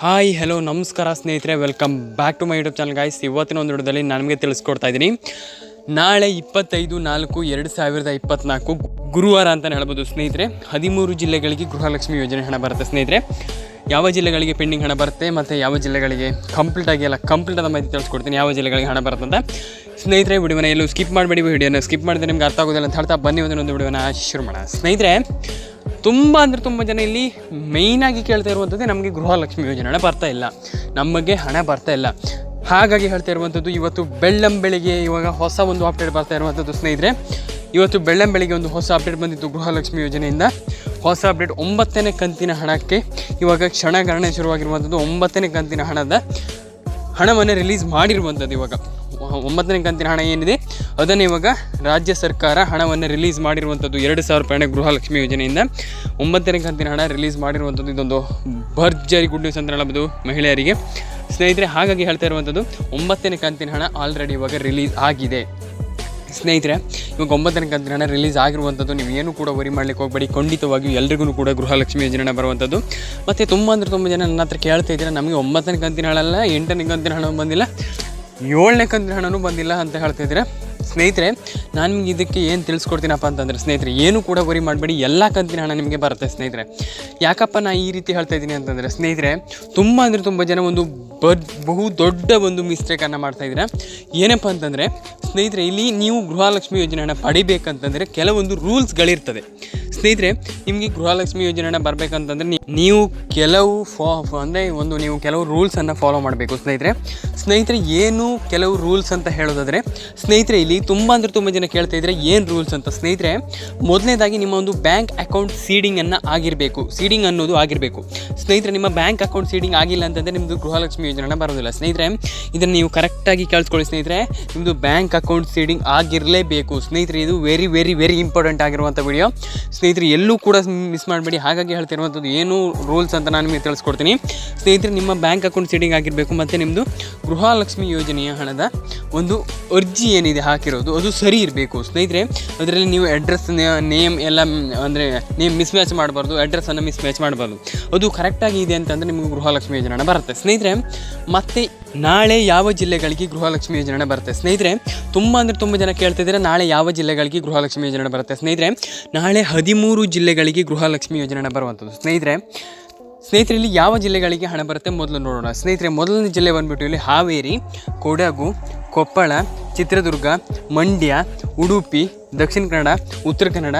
Hi hello ನಮಸ್ಕಾರ ಸ್ನೇಹಿತರೆ welcome back to my YouTube channel guys ಇವತ್ತಿನ ಒಂದು ವಿಡಿಯೋದಲ್ಲಿ ನನಗೆ ತಿಳಿಸ್ಕೊಡ್ತಾ ಇದ್ದೀನಿ. ನಾಳೆ ಇಪ್ಪತ್ತೈದು ನಾಲ್ಕು ಎರಡು ಸಾವಿರದ ಇಪ್ಪತ್ನಾಲ್ಕು ಗುರುವಾರ ಅಂತಲೇ ಹೇಳ್ಬೋದು ಸ್ನೇಹಿತರೆ. ಹದಿಮೂರು ಜಿಲ್ಲೆಗಳಿಗೆ ಗೃಹಲಕ್ಷ್ಮಿ ಯೋಜನೆ ಹಣ ಬರುತ್ತೆ ಸ್ನೇಹಿತರೆ. ಯಾವ ಜಿಲ್ಲೆಗಳಿಗೆ ಪೆಂಡಿಂಗ್ ಹಣ ಬರುತ್ತೆ ಮತ್ತು ಯಾವ ಜಿಲ್ಲೆಗಳಿಗೆ ಕಂಪ್ಲೀಟ್ ಆಗಿ ಎಲ್ಲ ಕಂಪ್ಲೀಟ್ ಆದ ಮಾಹಿತಿ ತಿಳಿಸ್ಕೊಡ್ತೀನಿ ಯಾವ ಜಿಲ್ಲೆಗಳಿಗೆ ಹಣ ಬರುತ್ತೆ ಅಂತ. ಸ್ನೇಹಿತರೆ, ವಿಡಿಯೋನ ಎಲ್ಲೂ ಸ್ಕಿಪ್ ಮಾಡಬೇಡಿ, ವಿಡಿಯೋನ ಸ್ಕಿಪ್ ಮಾಡಿದ್ರೆ ನಿಮ್ಗೆ ಅರ್ಥ ಆಗೋದಿಲ್ಲ ಅಂತ ಹೇಳ್ತಾ ಬನ್ನಿ ಒಂದೊಂದು ವಿಡಿಯೋನ ಶುರು ಮಾಡೋಣ. ಸ್ನೇಹಿತರೆ ತುಂಬ ಅಂದರೆ ತುಂಬ ಜನ ಇಲ್ಲಿ ಮೇಯ್ನಾಗಿ ಕೇಳ್ತಾ ಇರುವಂಥದ್ದು ನಮಗೆ ಗೃಹಲಕ್ಷ್ಮಿ ಯೋಜನೆ ಹಣ ಬರ್ತಾ ಇಲ್ಲ. ನಮಗೆ ಹಣ ಬರ್ತಾ ಇಲ್ಲ. ಹಾಗಾಗಿ ಹೇಳ್ತಾ ಇರುವಂಥದ್ದು ಇವತ್ತು ಬೆಳ್ಳಂ ಬೆಳಿಗ್ಗೆ ಇವಾಗ ಹೊಸ ಒಂದು ಅಪ್ಡೇಟ್ ಬರ್ತಾ ಇರುವಂಥದ್ದು ಸ್ನೇಹಿತರೆ. ಇವತ್ತು ಬೆಳ್ಳಂ ಬೆಳಿಗ್ಗೆ ಒಂದು ಹೊಸ ಅಪ್ಡೇಟ್ ಬಂದಿತ್ತು ಗೃಹಲಕ್ಷ್ಮಿ ಯೋಜನೆಯಿಂದ. ಹೊಸ ಅಪ್ಡೇಟ್ ಒಂಬತ್ತನೇ ಕಂತಿನ ಹಣಕ್ಕೆ ಇವಾಗ ಕ್ಷಣಗಣನೆ ಶುರುವಾಗಿರುವಂಥದ್ದು ಒಂಬತ್ತನೇ ಕಂತಿನ ಹಣದ ಹಣವನ್ನು ರಿಲೀಸ್ ಮಾಡಿರುವಂಥದ್ದು ಇವಾಗ. ಒಂಬತ್ತನೇ ಕಂತಿನ ಹಣ ಏನಿದೆ? ಅದನ್ನು ಇವಾಗ ರಾಜ್ಯ ಸರ್ಕಾರ ಹಣವನ್ನು ರಿಲೀಸ್ ಮಾಡಿರುವಂಥದ್ದು ಎರಡು ಸಾವಿರ ರೂಪಾಯಿ ಗೃಹಲಕ್ಷ್ಮಿ ಯೋಜನೆಯಿಂದ. ಒಂಬತ್ತನೇ ಕಂತಿನ ಹಣ ರಿಲೀಸ್ ಮಾಡಿರುವಂಥದ್ದು ಇದೊಂದು ಭರ್ಜರಿ ಗುಡ್ ನ್ಯೂಸ್ ಅಂತ ಹೇಳಬಹುದು ಮಹಿಳೆಯರಿಗೆ. ಸ್ನೇಹಿತರೆ, ಹಾಗಾಗಿ ಹೇಳ್ತಾ ಇರುವಂಥದ್ದು ಒಂಬತ್ತನೇ ಕಂತಿನ ಹಣ ಆಲ್ರೆಡಿ ಇವಾಗ ರಿಲೀಸ್ ಆಗಿದೆ. ಸ್ನೇಹಿತರೆ, ಇವಾಗ ಒಂಬತ್ತನೇ ಕಂತಿನ ಹಣ ರಿಲೀಸ್ ಆಗಿರುವಂಥದ್ದು ನೀವು ಏನು ಕೂಡ ವರಿ ಮಾಡ್ಲಿಕ್ಕೆ ಹೋಗಬೇಡಿ. ಖಂಡಿತವಾಗಿಯೂ ಎಲ್ರಿಗೂ ಕೂಡ ಗೃಹಲಕ್ಷ್ಮಿ ಯೋಜನೆ ಬರುವಂಥದ್ದು ಮತ್ತು ತುಂಬ ಅಂದರೆ ತುಂಬ ಜನ ನನ್ನ ಹತ್ರ ಕೇಳ್ತಾ ಇದ್ದೀರಾ, ನಮಗೆ ಒಂಬತ್ತನೇ ಕಂತಿನ ಹಣ ಅಲ್ಲ, ಎಂಟನೇ ಕಂತಿನ ಹಣ ಬಂದಿಲ್ಲ. ಏಳನೇ ಕಂತಿನ ಹಣನೂ ಬಂದಿಲ್ಲ ಅಂತ ಹೇಳ್ತಾ ಇದ್ದೀರಾ? ಸ್ನೇಹಿತರೆ, ನಾನು ನಿಮ್ಗೆ ಇದಕ್ಕೆ ಏನು ತಿಳಿಸ್ಕೊಡ್ತೀನಪ್ಪ ಅಂತಂದರೆ, ಸ್ನೇಹಿತರೆ, ಏನು ಕೂಡ ವರಿ ಮಾಡಬೇಡಿ. ಎಲ್ಲ ಕಂತಿನ ಹಣ ನಿಮಗೆ ಬರುತ್ತೆ ಸ್ನೇಹಿತರೆ. ಯಾಕಪ್ಪ ನಾನು ಈ ರೀತಿ ಹೇಳ್ತಾ ಇದ್ದೀನಿ ಅಂತಂದರೆ, ಸ್ನೇಹಿತರೆ, ತುಂಬ ಅಂದರೆ ತುಂಬ ಜನ ಒಂದು ಬದ್ ಬಹು ದೊಡ್ಡ ಒಂದು ಮಿಸ್ಟೇಕನ್ನು ಮಾಡ್ತಾ ಇದ್ದೀರಾ? ಏನಪ್ಪ ಅಂತಂದರೆ, ಸ್ನೇಹಿತರೆ, ಇಲ್ಲಿ ನೀವು ಗೃಹಲಕ್ಷ್ಮಿ ಯೋಜನೆಯನ್ನು ಪಡಿಬೇಕಂತಂದರೆ ಕೆಲವೊಂದು ರೂಲ್ಸ್ಗಳಿರ್ತದೆ. ಸ್ನೇಹಿತರೆ, ನಿಮಗೆ ಗೃಹಲಕ್ಷ್ಮಿ ಯೋಜನೆ ಹಣ ಬರಬೇಕಂತಂದರೆ ನೀವು ಕೆಲವು ಫಾ ಅಂದರೆ ಒಂದು ನೀವು ಕೆಲವು ರೂಲ್ಸನ್ನು ಫಾಲೋ ಮಾಡಬೇಕು ಸ್ನೇಹಿತರೆ. ಸ್ನೇಹಿತರೆ, ಏನು ಕೆಲವು ರೂಲ್ಸ್ ಅಂತ ಹೇಳೋದಾದರೆ, ಸ್ನೇಹಿತರೆ, ಇಲ್ಲಿ ತುಂಬ ಅಂದರೆ ತುಂಬ ಜನ ಕೇಳ್ತಾ ಇದ್ದರೆ ಏನು ರೂಲ್ಸ್ ಅಂತ. ಸ್ನೇಹಿತರೆ, ಮೊದಲನೇದಾಗಿ ನಿಮ್ಮ ಒಂದು ಬ್ಯಾಂಕ್ ಅಕೌಂಟ್ ಸೀಡಿಂಗನ್ನು ಆಗಿರಬೇಕು. ಸೀಡಿಂಗ್ ಅನ್ನೋದು ಆಗಿರಬೇಕು. ಸ್ನೇಹಿತರೆ, ನಿಮ್ಮ ಬ್ಯಾಂಕ್ ಅಕೌಂಟ್ ಸೀಡಿಂಗ್ ಆಗಿಲ್ಲ ಅಂತಂದರೆ ನಿಮ್ಮದು ಗೃಹಲಕ್ಷ್ಮಿ ಯೋಜನೆ ಬರೋದಿಲ್ಲ. ಸ್ನೇಹಿತರೆ, ಇದನ್ನು ನೀವು ಕರೆಕ್ಟಾಗಿ ಕೇಳಿಸ್ಕೊಳ್ಳಿ ಸ್ನೇಹಿತರೆ. ನಿಮ್ಮದು ಬ್ಯಾಂಕ್ ಅಕೌಂಟ್ ಸೀಡಿಂಗ್ ಆಗಿರಲೇಬೇಕು. ಸ್ನೇಹಿತರೆ, ಇದು ವೆರಿ ವೆರಿ ವೆರಿ ಇಂಪಾರ್ಟೆಂಟ್ ಆಗಿರುವಂಥ ವಿಡಿಯೋ ಸ್ನೇಹಿತರೆ ಎಲ್ಲೂ ಕೂಡ ಮಿಸ್ ಮಾಡಬೇಡಿ. ಹಾಗಾಗಿ ಹೇಳ್ತಿರುವಂಥದ್ದು ಏನು ರೂಲ್ಸ್ ಅಂತ ನಾನು ನಿಮಗೆ ತಿಳಿಸ್ಕೊಡ್ತೀನಿ. ಸ್ನೇಹಿತರೆ, ನಿಮ್ಮ ಬ್ಯಾಂಕ್ ಅಕೌಂಟ್ ಸೀಡಿಂಗ್ ಆಗಿರಬೇಕು ಮತ್ತು ನಿಮ್ಮದು ಗೃಹಲಕ್ಷ್ಮಿ ಯೋಜನೆಯ ಹಣದ ಒಂದು ಅರ್ಜಿ ಏನಿದೆ ಹಾಕಿರೋದು, ಅದು ಸರಿ ಇರಬೇಕು. ಸ್ನೇಹಿತರೆ, ಅದರಲ್ಲಿ ನೀವು ಅಡ್ರೆಸ್ ನೇಮ್ ಎಲ್ಲ, ಅಂದರೆ ನೇಮ್ ಮಿಸ್ ಮ್ಯಾಚ್ ಮಾಡಬಾರ್ದು ಅಡ್ರೆಸ್ಸನ್ನು ಮಿಸ್ ಮ್ಯಾಚ್ ಮಾಡಬಾರ್ದು. ಅದು ಕರೆಕ್ಟಾಗಿ ಇದೆ ಅಂತಂದರೆ ನಿಮಗೆ ಗೃಹಲಕ್ಷ್ಮಿ ಯೋಜನೆ ಬರುತ್ತೆ. ಸ್ನೇಹಿತರೆ, ಮತ್ತೆ ನಾಳೆ ಯಾವ ಜಿಲ್ಲೆಗಳಿಗೆ ಗೃಹಲಕ್ಷ್ಮಿ ಯೋಜನೆ ಬರುತ್ತೆ? ಸ್ನೇಹಿತರೆ, ತುಂಬ ಅಂದರೆ ತುಂಬ ಜನ ಕೇಳ್ತಿದ್ದಾರೆ, ನಾಳೆ ಯಾವ ಜಿಲ್ಲೆಗಳಿಗೆ ಗೃಹಲಕ್ಷ್ಮಿ ಯೋಜನೆ ಬರುತ್ತೆ? ಸ್ನೇಹಿತರೆ, ನಾಳೆ ಹದಿಮೂರು ಜಿಲ್ಲೆಗಳಿಗೆ ಗೃಹಲಕ್ಷ್ಮಿ ಯೋಜನೆ ಬರುವಂಥದ್ದು. ಸ್ನೇಹಿತರೆ ಸ್ನೇಹಿತರೆ, ಇಲ್ಲಿ ಯಾವ ಜಿಲ್ಲೆಗಳಿಗೆ ಹಣ ಬರುತ್ತೆ? ಮೊದಲು ನೋಡೋಣ. ಸ್ನೇಹಿತರೆ, ಮೊದಲನೇ ಜಿಲ್ಲೆ ಬಂದುಬಿಟ್ಟು ಇಲ್ಲಿ ಹಾವೇರಿ, ಕೊಡಗು ಕೊಪ್ಪಳ, ಚಿತ್ರದುರ್ಗ, ಮಂಡ್ಯ, ಉಡುಪಿ, ದಕ್ಷಿಣ ಕನ್ನಡ, ಉತ್ತರ ಕನ್ನಡ,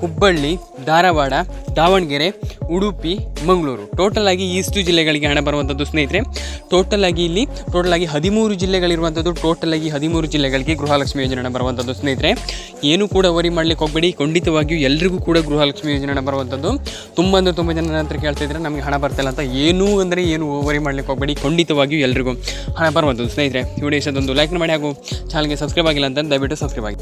ಹುಬ್ಬಳ್ಳಿ, ಧಾರವಾಡ, ದಾವಣಗೆರೆ, ಉಡುಪಿ, ಮಂಗಳೂರು. ಟೋಟಲ್ ಆಗಿ ಇಷ್ಟು ಜಿಲ್ಲೆಗಳಿಗೆ ಹಣ ಬರುವಂಥದ್ದು ಸ್ನೇಹಿತರೆ. ಟೋಟಲ್ ಆಗಿ ಇಲ್ಲಿ ಟೋಟಲ್ ಆಗಿ ಹದಿಮೂರು ಜಿಲ್ಲೆಗಳಿರುವಂಥದ್ದು ಟೋಟಲ್ ಆಗಿ ಹದಿಮೂರು ಜಿಲ್ಲೆಗಳಿಗೆ ಗೃಹಲಕ್ಷ್ಮಿ ಯೋಜನೆ ಹಣ ಬರುವಂಥದ್ದು ಸ್ನೇಹಿತರೆ. ಏನು ಕೂಡ ವರಿ ಮಾಡ್ಲಿಕ್ಕೆ ಹೋಗಬೇಡಿ. ಖಂಡಿತವಾಗಿಯೂ ಎಲ್ರಿಗೂ ಕೂಡ ಗೃಹಲಕ್ಷ್ಮಿ ಯೋಜನೆ ಹಣ ಬರುವಂಥದ್ದು ತುಂಬ ಅಂದರೆ ತುಂಬ ಜನ ನಂತರ ಕೇಳ್ತಾ ನಮಗೆ ಹಣ ಬರ್ತಿಲ್ಲ ಅಂತ ಏನು ಅಂದರೆ ಏನು ವರಿ ಮಾಡ್ಲಿಕ್ಕೆ ಹೋಗಬೇಡಿ. ಖಂಡಿತವಾಗಿಯೂ ಎಲ್ರಿಗೂ ಹಣ ಬರುವಂಥದ್ದು ಸ್ನೇಹಿತರೆ. ವಿಡಿಯೋ ಇಷ್ಟೊಂದು ಲೈಕ್ ಮಾಡಿ ಹಾಗೂ ಚಾನಲ್ಗೆ ಸಬ್ಸ್ಕ್ರೈಬ್ ಆಗಿಲ್ಲ ಅಂತಂದು ದಯವಿಟ್ಟು ಸಬ್ಸ್ಕ್ರೈಬ್ ಆಗಿ.